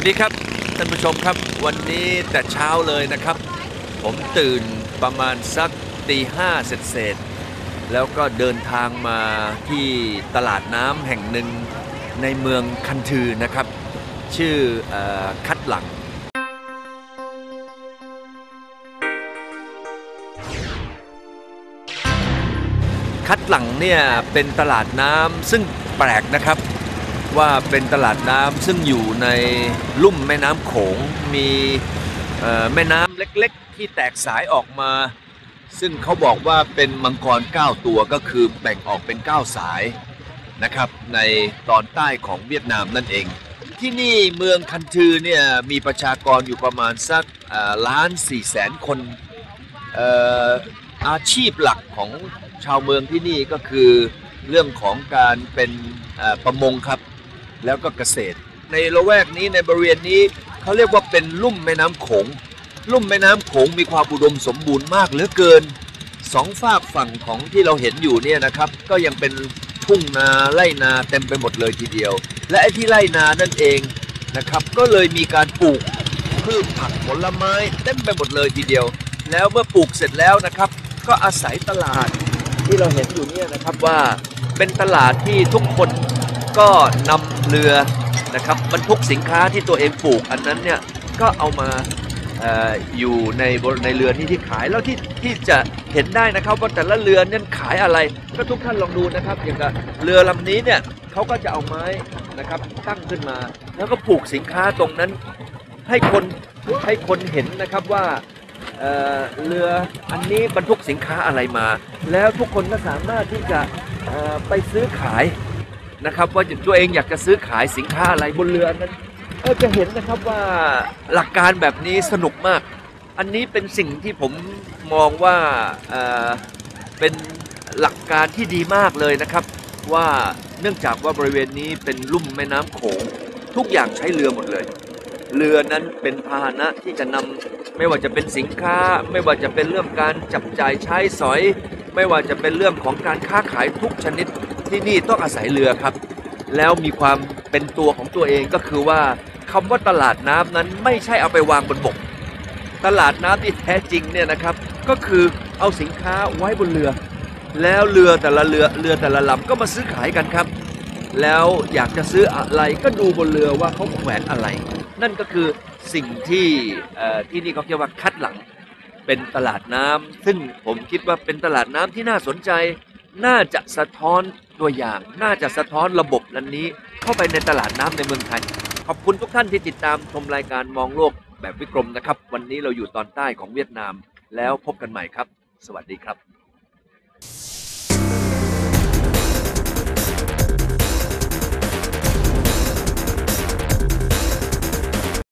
วัสดีครับท่านผู้ชมครับ วันนี้แต่เช้าเลยนะครับ ผมตื่นประมาณสักตีห้าเสร็จเสร็จแล้วก็เดินทางมาที่ตลาดน้ำแห่งหนึ่งในเมืองคันทือนะครับ ชื่ออคัดหลัง คัดหลังเนี่ยเป็นตลาดน้ำซึ่งแปลกนะครับ ว่าเป็นตลาดน้ำซึ่งอยู่ในลุ่มแม่น้ำโขงมีแม่น้ำเล็กๆ ที่แตกสายออกมา ซึ่งเขาบอกว่าเป็นมังกร 9 ตัวก็คือแบ่งออกเป็น 9 สายนะครับในตอนใต้ของเวียดนามนั่นเอง ที่นี่เมืองคันทือเนี่ยมีประชากรอยู่ประมาณสักล้านสี่แสนคนออาชีพหลักของชาวเมืองที่นี่ก็คือเรื่องของการเป็นประมงครับ แล้วก็เกษตร ในละแวกนี้ในบริเวณนี้เขาเรียกว่าเป็นลุ่มแม่น้ำโขง ลุ่มแม่น้ำโขงมีความอุดมสมบูรณ์มากเหลือเกินสองฝากฝั่งของที่เราเห็นอยู่เนี่ยนะครับก็ยังเป็นทุ่งนาไร่นาเต็มไปหมดเลยทีเดียว และไอ้ที่ไร่นานั่นเองนะครับก็เลยมีการปลูกพืชผักผลไม้เต็มไปหมดเลยทีเดียว แล้วเมื่อปลูกเสร็จแล้วนะครับ ก็อาศัยตลาดที่เราเห็นอยู่เนี่ยนะครับว่าเป็นตลาดที่ทุกคน ก็นำเรือนะครับบรรทุกสินค้าที่ตัวเองปลูกอันนั้นเนี่ยก็เอามาอยู่ในในเรือนี้ที่ขายแล้วที่ที่จะเห็นได้นะครับว่าแต่ละเรือนี่ยขายอะไรก็ทุกท่านลองดูนะครับ อย่างกับเรือลำนี้เนี่ยเขาก็จะเอาไม้นะครับตั้งขึ้นมา แล้วก็ปลูกสินค้าตรงนั้น ให้คนให้คนเห็นนะครับว่าเเรืออันนี้บรรทุกสินค้าอะไรมา แล้วทุกคนก็สามารถที่จะไปซื้อขาย นะครับ ว่าตัวเองอยากจะซื้อขายสินค้าอะไรบนเรือนั้นก็จะเห็นนะครับว่าหลักการแบบนี้สนุกมาก อันนี้เป็นสิ่งที่ผมมองว่าเเป็นหลักการที่ดีมากเลยนะครับ ว่าเนื่องจากว่าบริเวณนี้เป็นลุ่มแม่น้ำโขงทุกอย่างใช้เรือหมดเลย เรือนั้นเป็นพาหนะที่จะนำไม่ว่าจะเป็นสินค้า ไม่ว่าจะเป็นเรื่องการจับจ่ายใช้สอย ไม่ว่าจะเป็นเรื่องของการค้าขายทุกชนิดที่นี่ต้องอาศัยเรือครับ แล้วมีความเป็นตัวของตัวเองก็คือว่าคำว่าตลาดน้ำนั้นไม่ใช่เอาไปวางบนบก ตลาดน้ำที่แท้จริงเนี่ยนะครับ ก็คือเอาสินค้าไว้บนเรือ แล้วเรือแต่ละเรือเรือแต่ละลำก็มาซื้อขายกันครับ แล้วอยากจะซื้ออะไรก็ดูบนเรือว่าเขาแขวนอะไร นั่นก็คือสิ่งที่ที่นี่เขาเรียกว่าคัดหลัง เป็นตลาดน้ำซึ่งผมคิดว่าเป็นตลาดน้ำที่น่าสนใจ น่าจะสะท้อนตัวอย่าง น่าจะสะท้อนระบบนั้นนี้ เข้าไปในตลาดน้ำในเมืองไทย ขอบคุณทุกท่านที่ติดตามชมรายการมองโลกแบบวิกรมนะครับ วันนี้เราอยู่ตอนใต้ของเวียดนาม แล้วพบกันใหม่ครับ สวัสดีครับ